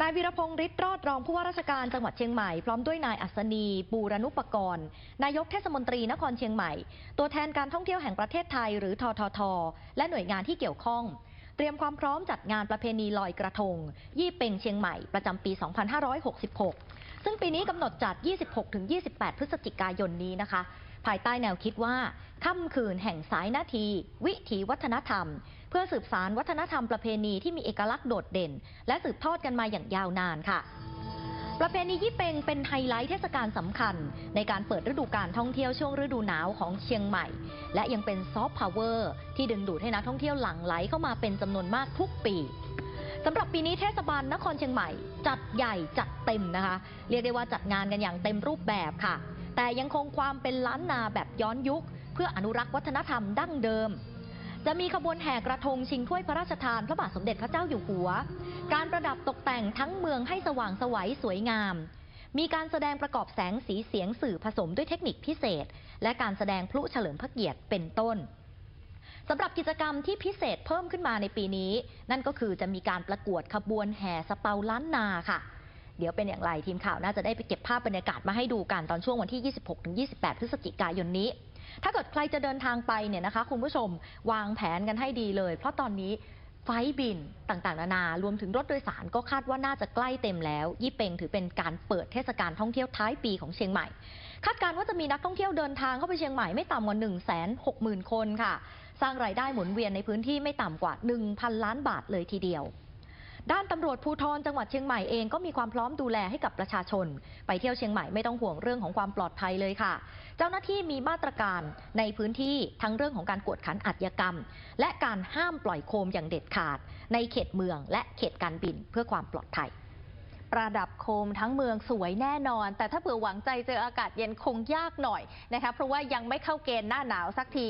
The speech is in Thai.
นายวีรพงศ์ฤทธิ์รอดรองผู้ว่าราชการจังหวัดเชียงใหม่ พร้อมด้วยนายอัศนีปูรนุปกรณ์นายกเทศมนตรีนครเชียงใหม่ ตัวแทนการท่องเที่ยวแห่งประเทศไทยหรือททท และหน่วยงานที่เกี่ยวข้อง เตรียมความพร้อมจัดงานประเพณีลอยกระทง ยี่เป็งเชียงใหม่ประจำปี 2566 ซึ่งปีนี้กำหนดจัด 26-28 พฤศจิกายนนี้นะคะ ภายใต้แนวคิดว่าค่ำคืนแห่งสายนาที วิถีวัฒนธรรม เพื่อสืบสารวัฒนธรรมประเพณีที่มีเอกลักษณ์โดดเด่น และสืบทอดกันมาอย่างยาวนานค่ะประเพณียี่เป็งเป็นไฮไลท์เทศกาลสำคัญ ในการเปิดฤดูการท่องเที่ยวช่วงฤดูหนาวของเชียงใหม่ และยังเป็นซอฟต์พาวเวอร์ที่ดึงดูดให้นักท่องเที่ยวหลั่งไหลเข้ามาเป็นจำนวนมากทุกปี สำหรับปีนี้เทศบาลนครเชียงใหม่ จัดใหญ่จัดเต็มนะคะ เรียกได้ว่าจัดงานกันอย่างเต็มรูปแบบค่ะ แต่ยังคงความเป็นล้านนาแบบย้อนยุค เพื่ออนุรักษ์วัฒนธรรมดั้งเดิม จะมีขบวนแห่กระทงชิงถ้วยพระราชทานพระบาทสมเด็จพระเจ้าอยู่หัว การประดับตกแต่งทั้งเมืองให้สว่างสวัยสวยงาม มีการแสดงประกอบแสงสีเสียงสื่อผสมด้วยเทคนิคพิเศษ และการแสดงพลุเฉลิมพระเกียรติเป็นต้น สำหรับกิจกรรมที่พิเศษเพิ่มขึ้นมาในปีนี้ นั่นก็คือจะมีการประกวดขบวนแห่สเปาล้านนาค่ะ เดี๋ยวเป็นอย่างไรทีมข่าวน่าจะได้ไปเก็บภาพบรรยากาศมาให้ดูกันตอนช่วงวันที่ 26-28 พฤศจิกายนนี้ ถ้าเกิดใครจะเดินทางไปเนี่ยนะคะ คุณผู้ชมวางแผนกันให้ดีเลย เพราะตอนนี้ไฟบินต่างๆ นานารวมถึงรถโดยสารก็คาดว่าน่าจะใกล้เต็มแล้ว ยี่เปงถือเป็นการเปิดเทศกาลท่องเที่ยวท้ายปีของเชียงใหม่ คาดการณ์ว่าจะมีนักท่องเที่ยวเดินทางเข้าไปเชียงใหม่ไม่ต่ำกว่า 1 6 0 0 0 0 คนค่ะ สร้างรายได้หมุนเวียนในพื้นที่ไม่ต่ำกว่า 1,000 ล้านบาทเลยทีเดียว ด้านตำรวจภูธรจังหวัดเชียงใหม่เองก็มีความพร้อมดูแลให้กับประชาชน ไปเที่ยวเชียงใหม่ไม่ต้องห่วงเรื่องของความปลอดภัยเลยค่ะ เจ้าหน้าที่มีมาตรการในพื้นที่ทั้งเรื่องของการกวดขันอาชญากรรม และการห้ามปล่อยโคมอย่างเด็ดขาด ในเขตเมืองและเขตการบินเพื่อความปลอดภัยประดับโคมทั้งเมืองสวยแน่นอน แต่ถ้าเผื่อหวังใจเจออากาศเย็นคงยากหน่อยนะคะเพราะว่ายังไม่เข้าเกณฑ์หน้าหนาวสักที